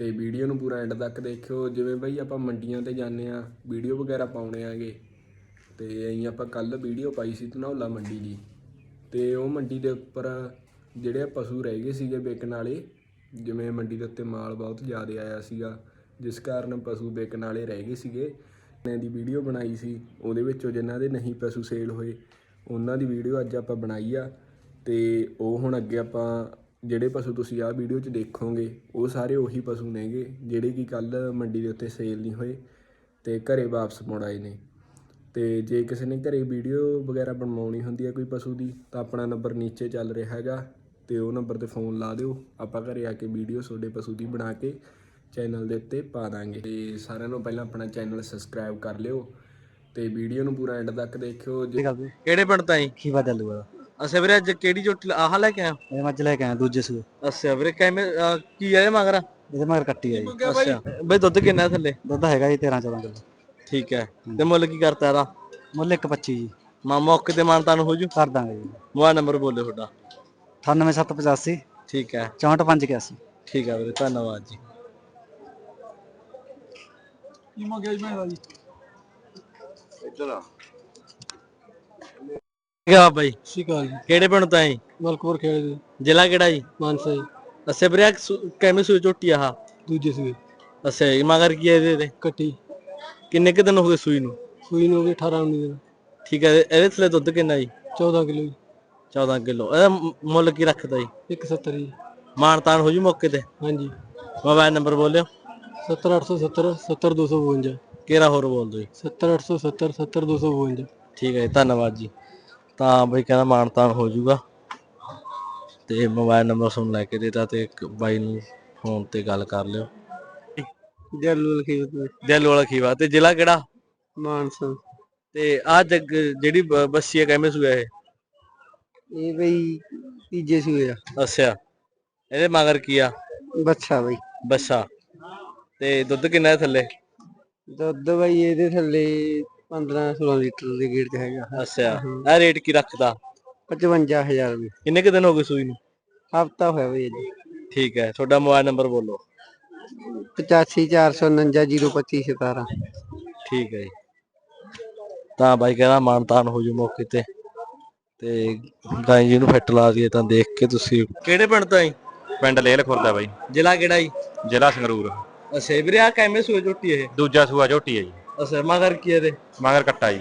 ਤੇ ਵੀਡੀਓ ਨੂੰ ਪੂਰਾ ਐਂਡ ਤੱਕ ਦੇਖਿਓ। ਜਿਵੇਂ ਬਈ ਆਪਾਂ ਮੰਡੀਆਂ ਤੇ ਜਾਂਦੇ ਆ ਵੀਡੀਓ ਵਗੈਰਾ ਪਾਉਣੇ ਆਗੇ। ਤੇ ਐਂ ਆਪਾਂ ਕੱਲ ਵੀਡੀਓ ਪਾਈ ਸੀ ਧਨੌਲਾ ਮੰਡੀ ਦੀ। ਤੇ ਉਹ ਮੰਡੀ ਦੇ ਉੱਪਰ ਜਿਹੜੇ ਪਸ਼ੂ ਰਹਿ ਗਏ ਸੀਗੇ ਵਿਕਣ ਵਾਲੇ, ਜਿਵੇਂ ਮੰਡੀ ਦੇ ਉੱਤੇ ਮਾਲ ਬਹੁਤ ਜ਼ਿਆਦਾ ਆਇਆ ਸੀਗਾ, ਜਿਸ ਕਾਰਨ ਪਸ਼ੂ ਵਿਕਣ ਵਾਲੇ ਰਹਿ ਗਏ ਸੀਗੇ। ਮੈਂ ਦੀ ਵੀਡੀਓ ਬਣਾਈ ਸੀ, ਉਹਦੇ ਵਿੱਚੋਂ ਜਿਨ੍ਹਾਂ ਦੇ ਨਹੀਂ ਪਸ਼ੂ ਸੇਲ ਹੋਏ, ਉਹਨਾਂ ਦੀ ਵੀਡੀਓ ਅੱਜ ਆਪਾਂ ਬਣਾਈ ਆ। ਤੇ ਉਹ ਹੁਣ ਅੱਗੇ ਆਪਾਂ ਜਿਹੜੇ ਪਸ਼ੂ ਤੁਸੀਂ ਆਹ ਵੀਡੀਓ 'ਚ ਦੇਖੋਗੇ ਉਹ ਸਾਰੇ ਉਹੀ ਪਸ਼ੂ ਨੇਗੇ ਜਿਹੜੇ ਕਿ ਕੱਲ ਮੰਡੀ ਦੇ ਉੱਤੇ ਸੇਲ ਨਹੀਂ ਹੋਏ ਤੇ ਘਰੇ ਵਾਪਸ ਮੁੜ ਆਏ ਨੇ। ਤੇ ਜੇ ਕਿਸੇ ਨੇ ਘਰੇ ਵੀਡੀਓ ਵਗੈਰਾ ਬਣਵਾਉਣੀ ਹੁੰਦੀ ਹੈ ਕੋਈ ਪਸ਼ੂ ਦੀ ਤਾਂ ਆਪਣਾ ਨੰਬਰ ਨੀਚੇ ਚੱਲ ਰਿਹਾ ਹੈਗਾ ਤੇ ਉਹ ਨੰਬਰ ਤੇ ਫੋਨ ਲਾ ਦਿਓ। ਆਪਾਂ ਘਰੇ ਆ ਕੇ ਵੀਡੀਓ ਤੁਹਾਡੇ ਪਸ਼ੂ ਦੀ ਬਣਾ ਕੇ ਚੈਨਲ ਦੇ ਉੱਤੇ ਪਾ ਦਾਂਗੇ। ਤੇ ਸਾਰਿਆਂ ਨੂੰ ਪਹਿਲਾਂ ਆਪਣਾ ਚੈਨਲ ਸਬਸਕ੍ਰਾਈਬ ਕਰ ਲਿਓ ਤੇ ਵੀਡੀਓ ਨੂੰ ਪੂਰਾ ਐਂਡ ਤੱਕ ਦੇਖਿਓ। ਜੇ ਕਿਹੜੇ ਪਿੰਡ ਤਾਂ ਜੀ ਖੀਵਾ ਚੱਲੂਗਾ। ਅੱਛਾ ਵੀਰੇ ਅੱਜ ਕਿਹੜੀ ਝੋਟੀ ਆਹ ਲੈ ਕੇ ਆਇਆ? ਇਹ ਮੱਝ ਲੈ ਕੇ ਆਇਆ ਦੂਜੇ ਸੂਏ। ਅੱਛਾ ਵੀਰੇ ਕਿਵੇਂ ਅਹ, ਕੀ ਆ ਇਹ ਮਗਰ? ਇਹਦੇ ਮਗਰ ਕੱਟੀ ਆ ਜੀ ਅੱਛਾ। ਬਈ ਦੁੱਧ ਕਿੰਨਾ ਥੱਲੇ? ਦੁੱਧ ਹੈਗਾ ਜੀ 13 14 ਕਿਲੋ। ਠੀਕ ਹੈ। ਤੇ ਮੁੱਲ ਕੀ ਕਰਤਾ ਇਹਦਾ? ਮੁੱਲ 125 ਜੀ। ਮਾਂ ਮੌਕੇ ਤੇ ਮਾਨਤਾ ਨੂੰ ਹੋ ਜੂ ਕਰ ਦਾਂਗੇ ਜੀ। ਮੋਬਾਈਲ ਨੰਬਰ ਬੋਲਿਓ ਤੁਹਾਡਾ। 98785 ਠੀਕ ਹੈ। 6481 ਠੀਕ ਹੈ ਵੀਰੇ ਧੰਨਵਾਦ ਜੀ। ਕੀ ਮੰਗਿਆ ਜੀ ਮੈਂ ਜੀ? ਕਿਹਾ ਬਾਈ? ਸ਼ਿਕਾਲ ਜੀ। ਕਿਹੜੇ ਪਿੰਡ ਤੋਂ ਆਏ? ਮਲਕਪੁਰ ਖੇੜੇ ਦੇ। ਜ਼ਿਲ੍ਹਾ ਕਿਹੜਾ ਜੀ? ਮਾਨਸਾ ਜੀ। ਅੱਛਾ ਵੀਰੇ ਕਿਵੇਂ ਸੂਈ ਝੋਟੀ ਆਹ। ਦੂਜੇ ਸੂਏ। ਅੱਛਾ ਇਹ ਮਗਰ ਕੀ ਹੈ ਇਹਦੇ ਤੇ? ਕੱਟੀ। ਕਿੰਨੇ ਕੁ ਦਿਨ ਹੋ ਗਏ ਸੂਈ ਨੂੰ? ਸੂਈ ਨੂੰ ਹੋ ਗਈ 18 19 ਦਿਨ। ਠੀਕ ਹੈ ਇਹਦੇ ਥੱਲੇ ਦੁੱਧ ਕਿੰਨਾ ਜੀ? 14 ਕਿਲੋ ਜੀ। 14 ਕਿਲੋ। ਇਹਦਾ ਮੁੱਲ ਕੀ ਰੱਖਦਾ ਜੀ? 170 ਜੀ। ਮਾਨਤਾਨ ਹੋ ਜੂ ਮੌਕੇ ਤੇ? ਹਾਂਜੀ। Mobile number ਬੋਲਿਓ। 70870 70252 ਕਿਹੜਾ ਹੋਰ ਬੋਲ ਦਿਓ ਜੀ? 70870 70252 ਠੀਕ ਹੈ ਧੰਨਵਾਦ ਜੀ। ਤਾਂ ਬਈ ਕਹਿੰਦਾ ਮਾਨਤਾਨ ਹੋ ਜਾਊਗਾ। ਤੇ ਮੋਬਾਈਲ ਨੰਬਰ ਸੁਣ ਲੈ ਕੇ ਦੇਤਾ ਤੇ ਇੱਕ ਬਾਈ ਨੂੰ ਫੋਨ ਤੇ ਗੱਲ ਕਰ ਲਿਓ। ਜੱਲੂ ਵਾਲਾ ਖੀਵਾ ਤੇ ਜ਼ਿਲ੍ਹਾ ਕਿਹੜਾ? ਮਾਨਸਾ। ਤੇ ਆ ਜਿਹੜੀ ਬੱਸੀ ਹੈ ਕਿਵੇਂ ਸੂਆ ਇਹ? ਇਹ ਬਈ ਤੀਜੇ ਸੂਏ ਆ। ਅੱਛਾ। ਇਹਦੇ ਮਗਰ ਕੀ ਆ? ਬੱਚਾ ਬਈ। ਬੱਸਾ। ਤੇ ਦੁੱਧ ਕਿੰਨਾ ਹੈ ਥੱਲੇ? ਦੁੱਧ ਬਈ ਇਹਦੇ ਥੱਲੇ 15 16 ਲੀਟਰ ਦੇ ਗੇੜ ਚ ਹੈਗਾ। ਅੱਛਾ ਇਹ ਰੇਟ ਕੀ ਰੱਖਦਾ 55000 ਰੁਪਏ ਕਿੰਨੇ ਕੁ ਦਿਨ ਹੋ ਗਏ ਸੂਈ ਨੂੰ? ਹਫਤਾ ਹੋਇਆ ਬਈ ਜੀ ਠੀਕ ਹੈ ਤੁਹਾਡਾ ਮੋਬਾਈਲ ਨੰਬਰ ਬੋਲੋ। 8549902517 ਠੀਕ ਹੈ ਜੀ। ਤਾਂ ਬਾਈ ਕਹਿੰਦਾ ਮਾਨਤਾਨ ਹੋ ਜੂ ਮੌਕੇ ਤੇ। ਤੇ ਗਾਂ ਜੀ ਨੂੰ ਫਿੱਟ ਲਾ ਦਈਏ ਤਾਂ ਦੇਖ ਕੇ ਤੁਸੀਂ। ਕਿਹੜੇ ਪਿੰਡ ਤੋਂ ਆਈ? ਪਿੰਡ ਲੇਲ ਖੁਰਦਾ ਬਾਈ। ਜ਼ਿਲ੍ਹਾ ਕਿਹੜਾ ਜੀ? ਜ਼ਿਲ੍ਹਾ ਸੰਗਰੂਰ। ਅੱਛਾ ਵੀਰੇ ਆ ਕਿਵੇਂ ਸੂਏ ਝੋਟੀ ਇਹ? ਦੂਜਾ ਸੂਆ ਝੋਟੀ ਹੈ ਜੀ। ਅੱਛਾ ਮਗਰ ਕੀ ਇਹਦੇ? ਮਗਰ ਕੱਟਾ ਜੀ।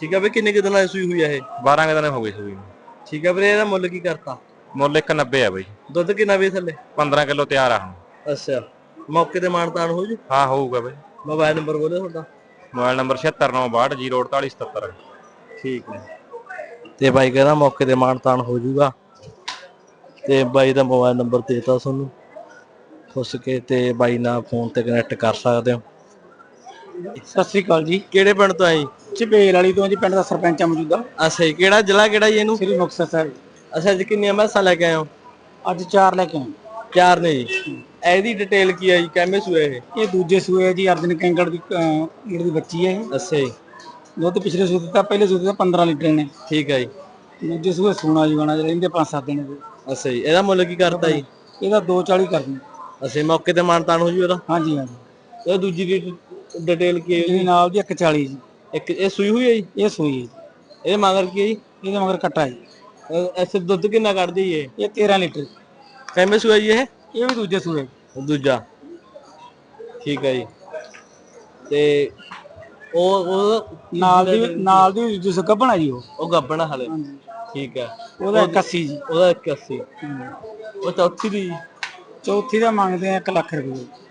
ਠੀਕ ਹੈ ਵੀ ਕਿੰਨੇ ਕੁ ਦਿਨਾਂ ਦੀ ਸੂਈ ਹੋਈ ਆ ਇਹ? 12 ਕੁ ਦਿਨ ਹੋ ਗਏ ਸੂਈ ਨੂੰ। ਠੀਕ ਹੈ ਵੀਰੇ ਇਹਦਾ ਮੁੱਲ ਕੀ ਕਰਤਾ? ਮੁੱਲ 190 ਆ ਬਾਈ। ਦੁੱਧ ਕਿੰਨਾ ਵੀ ਥੱਲੇ? 15 ਕਿਲੋ ਤਿਆਰ ਆ ਹੁਣ। ਅੱਛਾ ਮੌਕੇ ਤੇ ਮਾਨਤਾਨ ਹੋ ਜੂ? ਹਾਂ ਹੋਊਗਾ ਬਾਈ। ਮੋਬਾਈਲ ਨੰਬਰ ਬੋਲੋ ਤੁਹਾਡਾ। ਮੋਬਾਈਲ ਨੰਬਰ 7692604877 ਠੀਕ ਹੈ। ਤੇ ਬਾਈ ਕਹਿੰਦਾ ਮੌਕੇ ਤੇ ਮਾਨਤਾਨ ਹੋ ਜਾਊਗਾ। ਤੇ ਬਾਈ ਦਾ ਮੋਬਾਈਲ ਨੰਬਰ ਦੇਤਾ ਤੁਹਾਨੂੰ। ਪੁੱਛ ਕੇ ਤੇ ਬਾਈ ਨਾਲ ਫੋਨ ਤੇ ਕਨੈਕਟ ਕਰ ਸਕਦੇ ਹੋ। ਸਤਿ ਸ੍ਰੀ ਅਕਾਲ ਜੀ। ਕਿਹੜੇ ਪਿੰਡ ਤੋਂ ਆਈ ਚਬੇਲ ਵਾਲੀ ਤੋਂ ਜੀ ਪਿੰਡ ਦਾ ਸਰਪੰਚ ਆ ਮੌਜੂਦਾ। ਅੱਛਾ ਜੀ ਕਿਹੜਾ ਜ਼ਿਲ੍ਹਾ ਕਿਹੜਾ ਜੀ ਇਹਨੂੰ? ਸ੍ਰੀ ਮੁਕਤਸਰ ਸਾਹਿਬ। ਅੱਛਾ ਜੀ ਕਿੰਨੀਆਂ ਮੈਸਾਂ ਲੈ ਕੇ ਆਏ ਹੋ? ਅੱਜ ਚਾਰ ਲੈ ਕੇ ਆਏ। ਚਾਰ ਨੇ ਜੀ। ਇਹਦੀ ਡਿਟੇਲ ਕੀ ਹੈ ਜੀ? ਕਿਵੇਂ ਸੂਏ ਇਹ? ਇਹ ਦੂਜੇ ਸੂਏ ਜੀ ਅਰਜਨ ਕੈਂਗੜ ਦੀ ਈੜ ਦੀ ਬੱਚੀ ਹੈ ਇਹ। ਅੱਛਾ ਜੀ। ਦੁੱਧ ਪਿਛਲੇ ਸੂਏ ਦਿੱਤਾ ਪਹਿਲੇ ਸੂਏ ਦਿੱਤਾ 15 ਲੀਟਰ ਨੇ ਠੀਕ ਹੈ ਜੀ। ਦੂਜੇ ਸੂਏ ਸੋਨਾ ਜਵਾਨਾ ਜਿਹੜੇ ਰਹਿੰਦੇ 5-7 ਦਿਨ ਦੇ ਅੱਛਾ ਜੀ ਇਹਦਾ ਮੁੱਲ ਕੀ ਕਰਤਾ ਜੀ? ਇਹਦਾ 240 ਕਰ ਦਿੰਦੇ ਅੱਛਾ ਜੀ, ਮੌਕੇ ਤੇ ਮਾਨਤਾਨ ਹੋ ਜੂ ਇਹਦਾ? ਹਾਂਜੀ ਹਾਂਜੀ। ਇਹ ਦੂਜੀ ਦੀ ਡਿਟੇਲ ਕੀ ਹੈ ਜੀ? ਇਹਦੇ ਨਾਲ ਦੀ 140 ਜੀ। ਇੱਕ ਇਹ ਸੂਈ ਹੋਈ ਹੈ ਜੀ? ਇਹ ਸੂਈ ਹੈ ਜੀ। ਇਹਦੇ ਮਗਰ ਕੀ ਹੈ ਜੀ? ਇਹਦੇ ਮਗਰ ਕੱਟਾ ਜੀ। ਅਹ ਐਸੇ ਦੁੱਧ ਕਿੰਨਾ ਕੱਢਦੀ ਹੈ ਇਹ? 13 ਲੀਟਰ ਕਿਵੇਂ ਸੂਆ ਜੀ ਇਹ? ਇਹ ਵੀ ਦੂਜੇ ਸੂਏ ਦੂਜਾ। ਠੀਕ ਹੈ ਜੀ। ਤੇ ਉਹ ਉਹ ਨਾਲ ਦੀ ਨਾਲ ਦੀ ਜਿਸ ਗੱਭਣਾ ਜੀ ਉਹ। ਉਹ ਗੱਬਣਾ ਹਲੇ। ਠੀਕ ਹੈ। ਉਹਦਾ 81 ਜੀ। ਉਹਦਾ 81 ਉਹ ਚੌਥੀ ਦੀ ਚੌਥੀ ਦਾ ਮੰਗਦੇ ਆ 1 ਲੱਖ ਰੁਪਏ।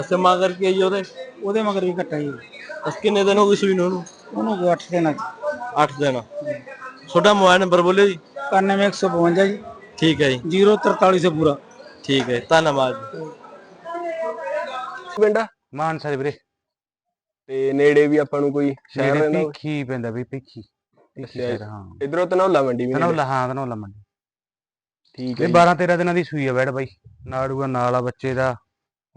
ਅਸੇ ਮਗਰ ਕੀ ਜੀ ਉਹਦੇ? ਉਹਦੇ ਮਗਰ ਵੀ ਕੱਟਾ ਜੀ। ਅਸ ਕਿੰਨੇ ਦਿਨ ਹੋ ਗਏ ਸੂਈ ਨੂੰ ਉਹਨੂੰ? ਉਹਨੂੰ 8 ਦੇਣਾ ਜੀ 8 ਦਿਨ। ਤੁਹਾਡਾ ਮੋਬਾਈਲ ਨੰਬਰ ਬੋਲਿਓ ਜੀ। 9152 ਜੀ। ਠੀਕ ਹੈ ਜੀ। 043 ਪੂਰਾ। ਠੀਕ ਹੈ ਧੰਨਵਾਦ ਜੀ। ਪਿੰਡ ਮਾਨਸਾ ਦੇ ਵੀਰੇ। ਤੇ ਨੇੜੇ ਵੀ ਆਪਾਂ ਨੂੰ ਕੋਈ ਸ਼ਹਿਰ ਨੇੜੇ ਰਹਿੰਦਾ ਭੀਖੀ ਪੈਂਦਾ ਬਈ ਭੀਖੀ। ਭੀਖੀ ਸ਼ਹਿਰ, ਹਾਂ। ਇਧਰੋਂ ਮੰਡੀ ਵੀ ਨੇੜੇ। ਤਨੌਲਾ ਹਾਂ ਤਨੌਲਾ ਮੰਡੀ। ਠੀਕ ਹੈ ਇਹ 12 13 ਦਿਨਾਂ ਦੀ ਸੂਈ ਆ ਬੈੜ ਬਾਈ। ਨਾੜੂਆ ਨਾਲ ਆ ਬੱਚੇ ਦਾ।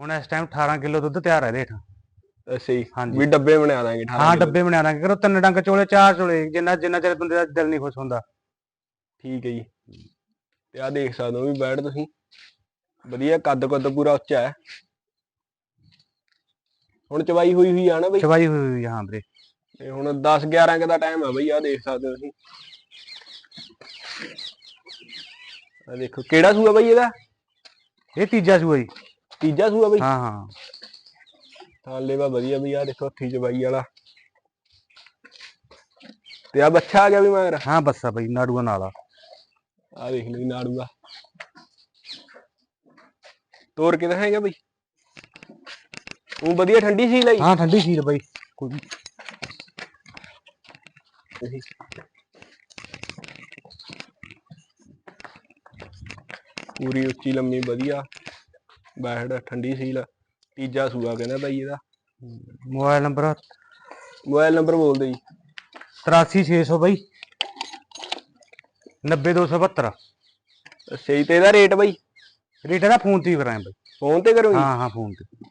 ਹੁਣ ਇਸ ਟਾਈਮ 18 ਕਿਲੋ ਦੁੱਧ ਤਿਆਰ ਹੈ ਇਹਦੇ ਹੇਠਾਂ। ਜੀ। ਅੱਛਾ ਜੀ। ਹਾਂਜੀ। ਵੀ ਡੱਬੇ ਬਣਾ ਦਾਂਗੇ 18 ਹਾਂ। ਡੱਬੇ ਬਣਾ ਦਾਂਗੇ। ਕਰੋ ਤਿੰਨ ਡੰਗ ਚੋਲੇ ਚਾਰ ਚੋਲੇ ਜਿੰਨਾ ਜਿੰਨਾ ਚਿਰ ਬੰਦੇ ਦਾ ਦਿਲ ਨਹੀਂ ਖੁਸ਼ ਹੁੰਦਾ। ਠੀਕ ਹੈ ਜੀ। ਤੇ ਆ ਦੇਖ ਸਕਦੇ ਹੋ ਵੀ ਬੈਡ ਤੁਸੀਂ। ਵਧੀਆ ਕੱਦ ਕੁੱਦ ਪੂਰਾ ਉੱਚਾ ਹੈ। ਹੁਣ ਚਵਾਈ ਹੋਈ ਹੋਈ ਆ ਨਾ ਬਈ? ਚਵਾਈ ਹੋਈ ਹੋਈ ਹਾਂ ਵੀਰੇ। ਤੇ ਹੁਣ 10 11 ਕ ਦਾ ਟਾਈਮ ਆ ਬਈ ਆ ਦੇਖ ਸਕਦੇ ਹੋ ਤੁਸੀਂ। ਆ ਦੇਖੋ ਕਿਹੜਾ ਸੂਆ ਬਈ ਇਹਦਾ? ਇਹ ਤੀਜਾ ਸੂਆ ਜੀ। ਤੀਜਾ ਸੂਆ ਬਈ। ਹਾਂ ਹਾਂ। ਹਾਂ ਲੇਵਾ ਵਧੀਆ ਬਈ ਆ ਦੇਖੋ ਹੱਥੀ ਚਵਾਈ ਵਾਲਾ। ਤੇ ਆ ਬੱਚਾ ਆ ਗਿਆ ਵੀ ਮਗਰ। ਹਾਂ ਬੱਸਾ ਬਈ ਨਾੜੂਆ ਨਾਲ ਆ। ਦੇਖ ਲਈ ਨਾੜੂਆ। ਤੋਰ ਕਿਦਾਂ ਹੈਗਾ ਬਈ। ਉਹ ਵਧੀਆ ਠੰਡੀ ਸੀ ਲਈ ਹਾਂ ਠੰਡੀ ਸੀਲ ਬਈ। ਕੋਈ ਪੂਰੀ ਉੱਚੀ ਲੰਮੀ ਵਧੀਆ। ਬੈਠ ਠੰਡੀ ਸੀਲ ਤੀਜਾ ਸੂਆ ਕਹਿੰਦਾ ਬਾਈ ਇਹਦਾ। Mobile number? ਮੋਬਾਈਲ ਨੰਬਰ ਬੋਲ ਦੇ ਜੀ। 83600 ਬਈ। 90272 ਅੱਛਾ ਜੀ ਤੇ ਇਹਦਾ ਰੇਟ ਬਾਈ? ਰੇਟ ਇਹਦਾ ਫੋਨ ਤੇ ਹੀ ਕਰਾਂ ਬਈ। ਫੋਨ ਤੇ ਕਰੋਗੇ? ਹਾਂ ਹਾਂ ਫੋਨ ਤੇ।